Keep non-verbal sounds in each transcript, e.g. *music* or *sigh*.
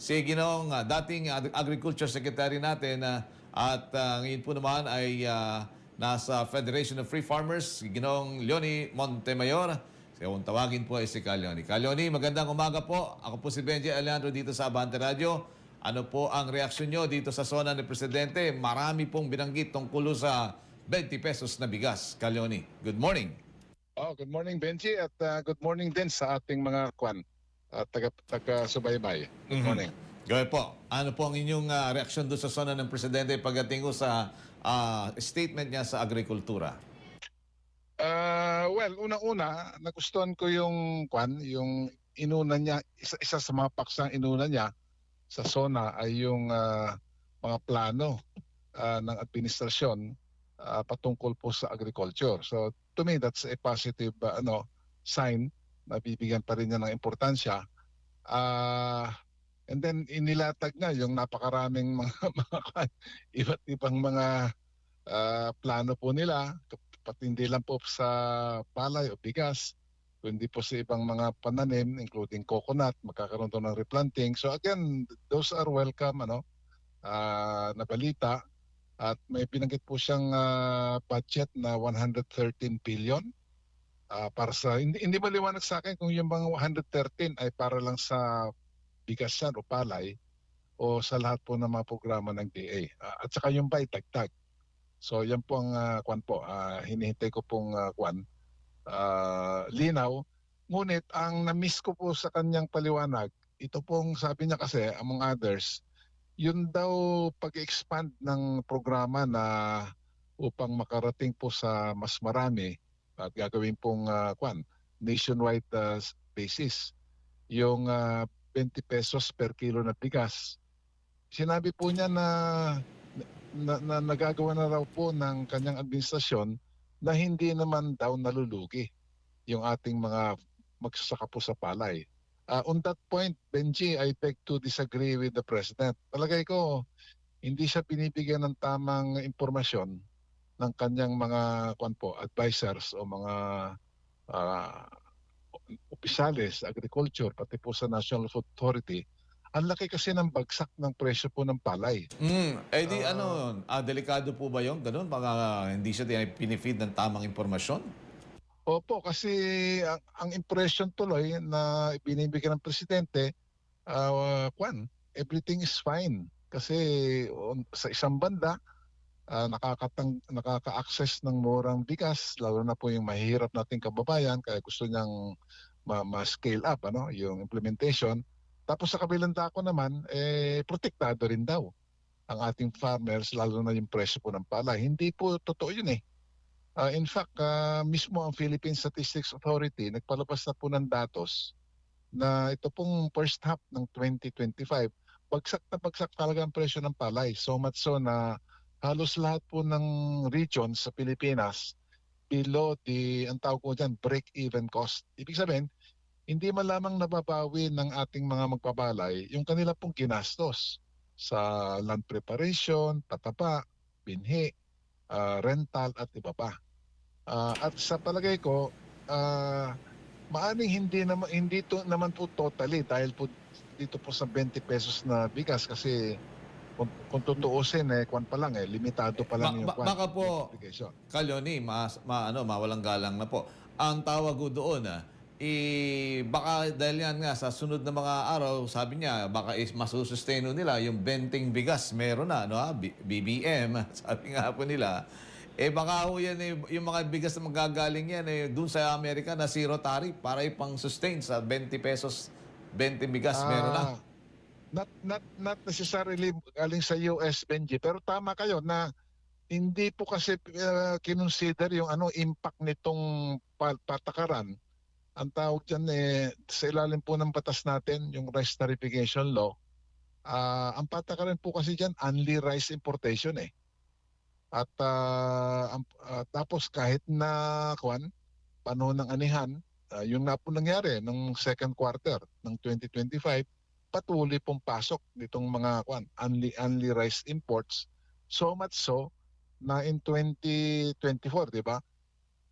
si Ginoong ah, dating Ag- Agriculture Secretary natin ah, at ah, ngayon po naman ay ah, nasa Federation of Free Farmers, si Ginoong Leonie Montemayor. Kung tawagin po ay si Kalyoni. Kalyoni, magandang umaga po. Ako po si Benji Alejandro dito sa Abante Radio. Ano po ang reaksyon nyo dito sa zona ni Presidente? Marami pong binanggit tungkol sa 20 pesos na bigas. Kalyoni, good morning. Oh, good morning Benji at uh, good morning din sa ating mga kwan at taga taga subaybay. Mhm. morning. Gawin po. Ano po ang inyong ah, reaksyon doon sa zona ng Presidente pagdating ko sa ah, statement niya sa agrikultura? Uh, well, una-una nagustuhan ko yung kwan, yung inuna niya isa, isa sa mga paksang inuna niya sa zona ay yung ah, mga plano ah, ng administrasyon ah, patungkol po sa agriculture. So to me that's a positive ah, ano sign na bibigyan pa rin niya ng importansya. Ah and then inilatag na yung napakaraming mga, *laughs* mga iba't ibang mga ah, plano po nila. Pati hindi lang po sa palay o bigas kundi po sa ibang mga pananim including coconut magkakaroon daw ng replanting. So again those are welcome ano ah, na balita. At may binanggit po siyang ah, budget na 113 billion ah, para sa hindi, hindi maliwanag sa akin kung yung mga 113 ay para lang sa bigas yan o palay o sa lahat po ng mga programa ng DA Ah, at saka yung ba itagtag So yan po ang uh, kwan po. Ah, hinihintay ko pong uh, kwan ah, linaw. Ngunit ang na-miss ko po sa kanyang paliwanag, ito pong sabi niya kasi among others, yun daw pag-expand ng programa na upang makarating po sa mas marami at gagawin pong ah, kwan nationwide ah, basis yung ah, 20 pesos per kilo na bigas. Sinabi po niya na na, na nagagawa na raw po ng kanyang administrasyon na hindi naman daw nalulugi yung ating mga magsasaka po sa palay. Uh, on that point, Benji, I beg to disagree with the President. Palagay ko, hindi siya binibigyan ng tamang impormasyon ng kanyang mga kwan po, advisors o mga uh, opisales, agriculture, pati po sa National Food Authority ang laki kasi ng bagsak ng presyo po ng palay. Mm, eh di Ah. ano, ah, delikado po ba yung ganun? Ah, hindi siya pinifeed ng tamang impormasyon? Opo, kasi ang, ang impression tuloy na binibigyan ng presidente, uh, kwan, everything is fine. Kasi on- sa isang banda, ah, nakakatang, nakaka-access ng murang bigas, lalo na po yung mahihirap nating kababayan, kaya gusto niyang ma- ma-scale up ano, yung implementation. Tapos sa kabilang dako naman, eh, protektado rin daw ang ating farmers, lalo na yung presyo po ng palay. Hindi po totoo yun eh. Uh, in fact, ah, mismo ang Philippine Statistics Authority nagpalabas na po ng datos na ito pong first half ng 2025, bagsak na bagsak talaga ang presyo ng palay. So much so na halos lahat po ng regions sa Pilipinas below the, ang tawag ko dyan, break-even cost. Ibig sabihin, hindi man lamang nababawi ng ating mga magpabalay yung kanila pong ginastos sa land preparation, pataba, binhi, ah, rental at iba pa. Ah, at sa palagay ko, ah, maaring hindi naman hindi to naman po totally dahil po dito po sa 20 pesos na bigas kasi kung, kung tutuusin eh kwan pa lang eh limitado pa lang Ba- yung ba- kwan, baka po-. Kalyoni, mas, ma, ano, mawalang galang na po. Ang tawag ko doon, ah, eh, baka dahil yan nga sa sunod na mga araw, sabi niya, baka is masusustain nila yung benting bigas, meron na, no, ah, BBM, *laughs* sabi nga po nila. Eh baka ho yan, eh, yung mga bigas na magagaling yan, eh, dun sa Amerika na zero tariff para ipang sustain sa 20 pesos, 20 bigas, meron na. Not not not necessarily galing sa US Benji, pero tama kayo na hindi po kasi uh, kinonsider yung ano impact nitong pa- patakaran. Ang tawag diyan eh sa ilalim po ng batas natin, yung rice tariffication law. ah ang patakaran po kasi diyan only rice importation eh. At ah, ang- ah, tapos kahit na kwan panahon ng anihan, ah, yung na po nangyari nung second quarter ng 2025 patuloy pong pasok nitong mga kwan, only, only rice imports. So much so na in 2024, di ba?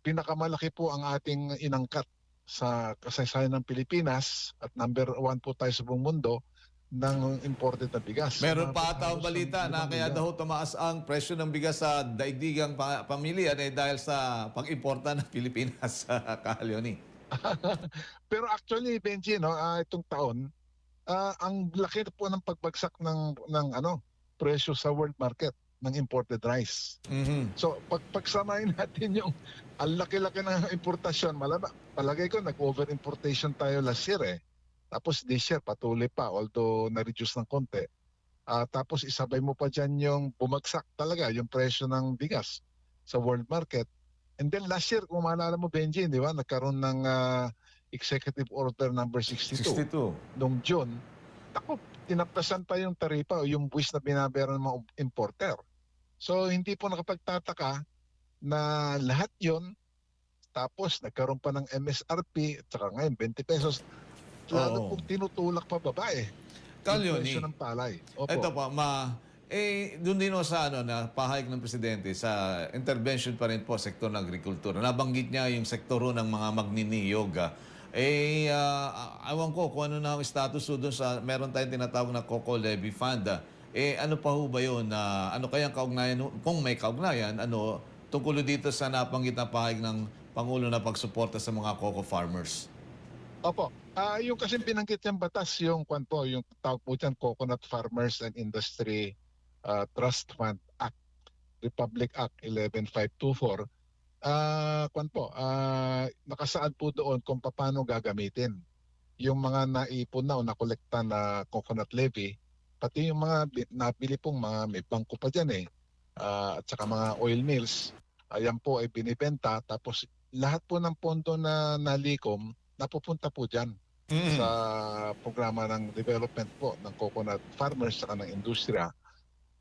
Pinakamalaki po ang ating inangkat sa kasaysayan ng Pilipinas at number one po tayo sa buong mundo ng imported na bigas. Meron pa ata ang balita na kaya daw tumaas ang presyo ng bigas sa daigdigang pa- pamilya eh, dahil sa pag-importa ng Pilipinas *laughs* sa Leonie. *laughs* Pero actually, Benji, no, ah, itong taon, ah, ang laki po ng pagbagsak ng, ng ano, presyo sa world market ng imported rice. Mhm. So, pag pagsamahin *laughs* natin yung ang laki-laki ng importasyon, malaba, palagay ko nag-over-importation tayo last year eh. Tapos this year, patuloy pa, although na-reduce ng konti. Ah, tapos isabay mo pa dyan yung bumagsak talaga, yung presyo ng bigas sa world market. And then last year, kung maalala mo, Benji, di ba, nagkaroon ng ah, Executive Order number 62 62. noong June. Ako, tinaplasan pa yung taripa o yung buwis na binabayaran ng mga importer. So, hindi po nakapagtataka na lahat yon tapos nagkaroon pa ng MSRP at saka ngayon 20 pesos. Lalo Oo. pong tinutulak pa babae. Kal, Yung presyo ng palay. Opo. Ito pa, ma, eh, doon din ho sa ano, na pahayag ng Presidente sa intervention pa rin po sektor ng agrikultura. Nabanggit niya yung sektor ho ng mga magniniyog. ah. Eh, ah, awan ko kung ano na ang status ho doon sa, meron tayong tinatawag na Coco Levy Fund. ah. Eh, ano pa ho ba yun? na ano kayang kaugnayan, kung may kaugnayan, ano, tungkol dito sa nabanggit na pahayag ng Pangulo na pagsuporta sa mga coco farmers? Opo. Ah, yung kasi binanggit yung batas, yung kwan po, yung tawag po dyan, Coconut Farmers and Industry ah, Trust Fund Act, Republic Act 11524. Ah, kwan po, ah, nakasaad po doon kung paano gagamitin yung mga naipon na o nakolekta na coconut levy, pati yung mga bi- nabili pong mga may bangko pa dyan eh, ah, at saka mga oil mills, ayan po ay binibenta, tapos lahat po ng pondo na nalikom, napupunta po dyan Mm. sa programa ng development po ng coconut farmers sa ng industriya.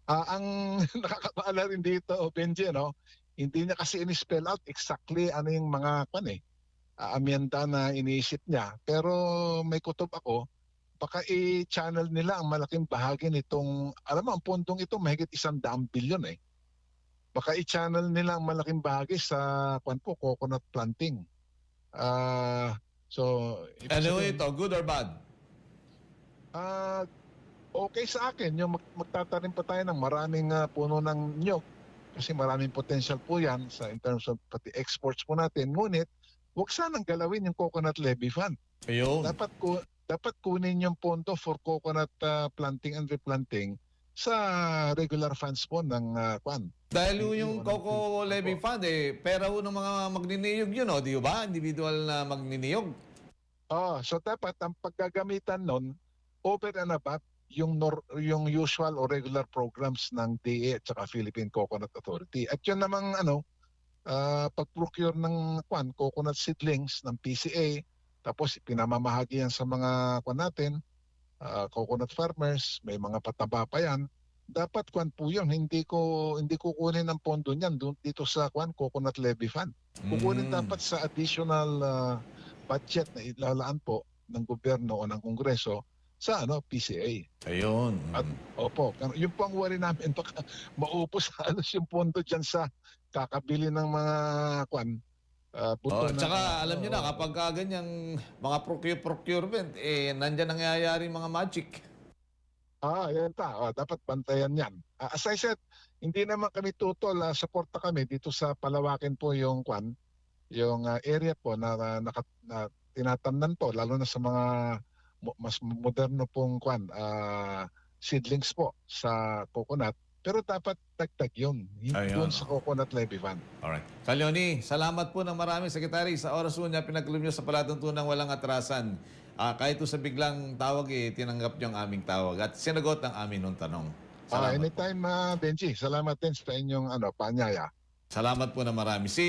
Ah, ang *laughs* nakakabaala rin dito, Benji, no? Hindi niya kasi in-spell out exactly ano yung mga kan eh, ah, amyenda na iniisip niya. Pero may kutob ako, baka i-channel nila ang malaking bahagi nitong, alam mo, ang pondong ito mahigit isang daang bilyon eh. Baka i-channel nila ang malaking bahagi sa kwan po, coconut planting. Ah, so, sabihin- ito, good or bad? Ah, okay sa akin yung mag- magtatanim pa tayo ng maraming ah, puno ng nyog kasi maraming potential po yan sa in terms of pati exports po natin. Ngunit, huwag sanang galawin yung coconut levy fund. Ayun. Dapat ku dapat kunin yung pondo for coconut ah, planting and replanting sa regular funds po ng uh, kwan. Dahil ho Hindi yung ko alam Coco kung- Levy. Fund, eh, pera ho ng mga magniniyog yun, oh, di ba? Individual na magniniyog. Oh, so dapat ang paggagamitan nun over and above yung nor- yung usual or regular programs ng DA at saka Philippine Coconut Authority. At yun namang ano, ah, pag-procure ng kwan, coconut seedlings ng PCA, tapos pinamamahagi yan sa mga kwan natin, ah, coconut farmers, may mga pataba pa yan. Dapat kwan po yun, hindi ko hindi kukunin ang pondo niyan dito sa kwan coconut levy fund. Kukunin Mm. dapat sa additional ah, budget na ilalaan po ng gobyerno o ng kongreso sa ano PCA. Ayun. At- Opo, kan- yun po ang worry namin *laughs* baka maupos halos yung pondo diyan sa kakabili ng mga kwan. ah, Oh, na- tsaka alam niyo na, Oo. kapag ka ganyang mga procure procurement, eh, nandyan nangyayari mga magic. Ah, yan ta. Ah, dapat bantayan yan. Ah, as I said, hindi naman kami tutol, ah, suporta kami dito sa palawakin po yung kwan, yung ah, area po na, na, naka- na tinatamnan po, lalo na sa mga mas moderno pong kwan, ah, seedlings po sa coconut. Pero dapat dagdag yun, doon sa coconut levy fund. Alright. Kalyoni, salamat po ng marami, Secretary. Sa oras po niya, pinagkulong niyo sa palatuntunang walang atrasan. Ah, kahit sa biglang tawag, eh, tinanggap niyo ang aming tawag at sinagot ang amin nung tanong. Ah, Salamat. anytime, ah, Benji. Salamat din sa inyong ano, paanyaya. Salamat po na marami. Si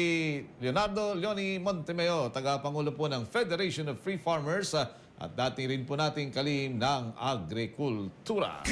Leonardo Leoni Montemeo, tagapangulo po ng Federation of Free Farmers ah, at dati rin po nating kalim ng agrikultura.